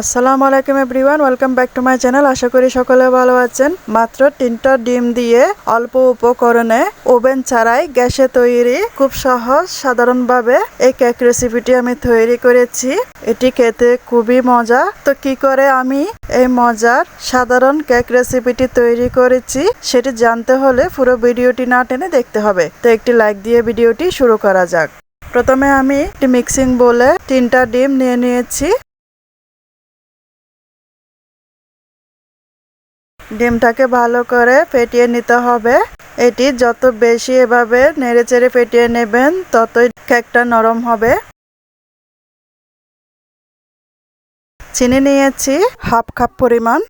আসসালামু আলাইকুম everyone, welcome back to my channel. আশা করি সকলে ভালো আছেন। মাত্র তিনটা ডিম দিয়ে অল্প উপকরণে ওভেন ছাড়াই গ্যাসে তৈরি, খুব সহজ, সাধারণভাবে এই কেক রেসিপিটি আমি তৈরি করেছি। এটি খেতে খুবই মজা। তো কি করে আমি এই মজার, সাধারণ কেক রেসিপিটি তৈরি করেছি সেটি জানতে হলে পুরো ভিডিওটি না টেনে দেখতে হবে। তো একটি লাইক দিয়ে ভিডিওটি শুরু করা যাক। প্রথমে আমি একটি মিক্সিং বলে তিনটা ডিম নিয়ে নিয়েছি। ডিমটাকে ভালো করে ফেটিয়ে নিতে হবে। এটি যত বেশি এভাবে নেড়ে চেড়ে ফেটিয়ে নেবেন, ততই কেকটা নরম হবে। চিনি নিয়েছি হাফ কাপ পরিমাণ।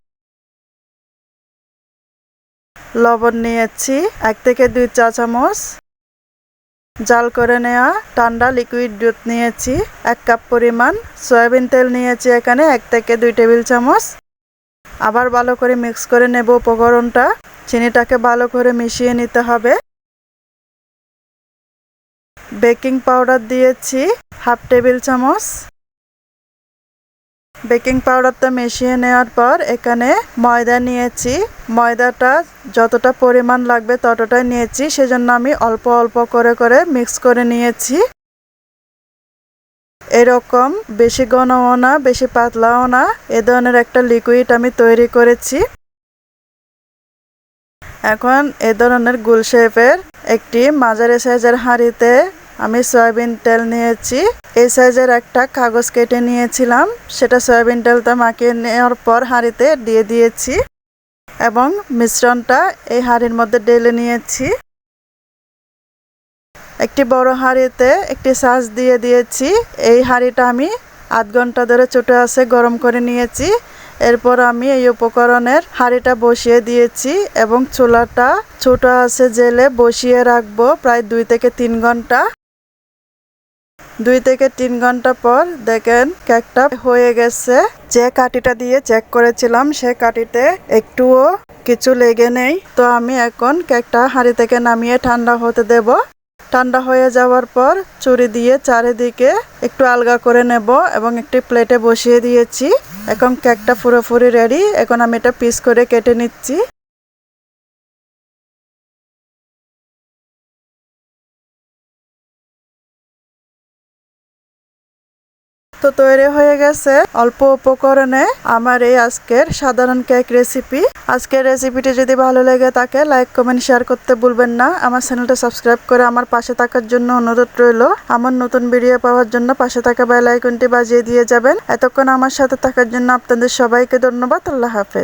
লবণ নিয়েছি এক থেকে দুই চা চামচ। জাল করে নেওয়া ঠান্ডা লিকুইড দুধ নিয়েছি এক কাপ পরিমাণ। সয়াবিন তেল নিয়েছি এখানে এক থেকে দুই টেবিল চামচ। আবার ভালো করে মিক্স করে নেব উপকরণটা। চিনিটাকে ভালো করে মিশিয়ে নিতে হবে। বেকিং পাউডার দিয়েছি, হাফ টেবিল চামচ। বেকিং পাউডারটা মিশিয়ে নেওয়ার পর এখানে ময়দা নিয়েছি। ময়দাটা যতটা পরিমাণ লাগবে ততটাই নিয়েছি, সেজন্য আমি অল্প অল্প করে করে মিক্স করে নিয়েছি। এরকম বেশি ঘনও না, বেশি পাতলাও না। এ ধরনের একটা লিকুইড আমি তৈরি করেছি। এখন এ ধরনের গুল শেপের একটি মাঝারি সাইজের হাঁড়িতে আমি সয়াবিন তেল নিয়েছি। এই সাইজের একটা কাগজ কেটে নিয়েছিলাম। সেটা সয়াবিন তেলটা মাখিয়ে নেওয়ার পর হাঁড়িতে দিয়ে দিয়েছি এবং মিশ্রণটা এই হাঁড়ির মধ্যে ঢেলে নিয়েছি। একটি বড় হাঁড়িতে একটি সাজ দিয়ে দিয়েছি। এই হাঁড়িটা আমি আধ ঘণ্টা ধরে ছোটো আছে গরম করে নিয়েছি। এরপর আমি এই উপকরণের হাঁড়িটা বসিয়ে দিয়েছি এবং চুলাটা ছোট আছে জেলে বসিয়ে রাখব প্রায় দুই থেকে তিন ঘণ্টা। দুই থেকে তিন ঘণ্টা পর দেখেন কেকটা হয়ে গেছে। যে কাঠিটা দিয়ে চেক করেছিলাম সে কাঠিতে একটুও কিছু লেগে নেই। তো আমি এখন কেকটা হাঁড়ি থেকে নামিয়ে ঠান্ডা হতে দেব। ঠান্ডা হয়ে যাওয়ার পর চুরি দিয়ে চারিদিকে একটু আলগা করে নেব এবং একটি প্লেটে বসিয়ে দিয়েছি। এখন কেকটা পুরোপুরি রেডি এখন আমি এটা পিস করে কেটে নিচ্ছি। তো তৈরি হয়ে গেছে অল্প উপকরণে আমার এই আজকের সাধারণ কেক রেসিপি আজকের রেসিপিটি যদি ভালো লেগে থাকে লাইক কমেন্ট শেয়ার করতে ভুলবেন না। আমার চ্যানেলটা সাবস্ক্রাইব করে আমার পাশে থাকার জন্য অনুরোধ রইল। আমার নতুন ভিডিও পাওয়ার জন্য পাশে থাকা বেল আইকনটি বাজিয়ে দিয়ে যাবেন। এতক্ষণ আমার সাথে থাকার জন্য আপনাদের সবাইকে ধন্যবাদ। আল্লাহ হাফেজ।